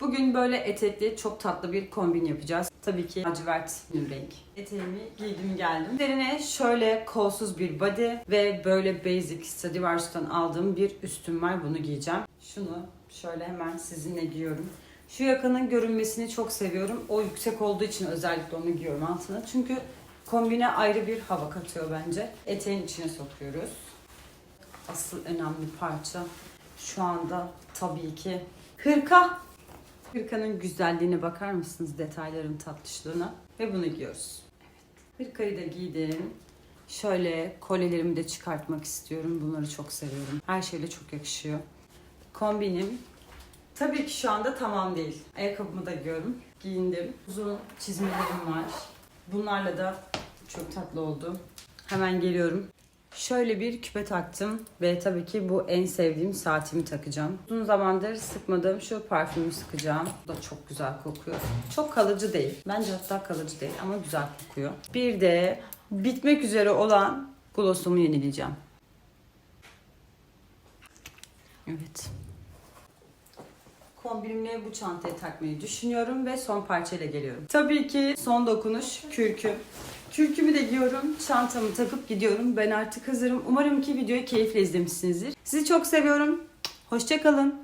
Bugün böyle etekli çok tatlı bir kombin yapacağız. Tabii ki lacivert bir renk. Eteğimi giydim geldim. Üzerine şöyle kolsuz bir body ve böyle basic Stradivarius'tan aldığım bir üstüm var. Bunu giyeceğim. Şunu şöyle hemen sizinle giyiyorum. Şu yakanın görünmesini çok seviyorum. O yüksek olduğu için özellikle onu giyiyorum altına. Çünkü kombine ayrı bir hava katıyor bence. Eteğin içine sokuyoruz. Asıl önemli parça şu anda tabii ki hırka. Hırkanın güzelliğine bakar mısınız? Detayların tatlışlığına. Ve bunu giyiyoruz. Evet. Hırkayı da giydim. Şöyle kolyelerimi de çıkartmak istiyorum. Bunları çok seviyorum. Her şeyle çok yakışıyor. Kombinim tabii ki şu anda tamam değil. Ayakkabımı da giyiyorum. Giyindim. Uzun çizmelerim var. Bunlarla da çok tatlı oldu. Hemen geliyorum. Şöyle bir küpe taktım ve tabii ki bu en sevdiğim saatimi takacağım. Uzun zamandır sıkmadığım şu parfümü sıkacağım. Bu da çok güzel kokuyor. Çok kalıcı değil. Bence hatta kalıcı değil ama güzel kokuyor. Bir de bitmek üzere olan glossumu yenileyeceğim. Evet. Kombinimle bu çantayı takmayı düşünüyorum ve son parçayla geliyorum. Tabii ki son dokunuş kürküm. Kürkümü de giyiyorum, çantamı takıp gidiyorum. Ben artık hazırım. Umarım ki videoyu keyifle izlemişsinizdir. Sizi çok seviyorum. Hoşçakalın.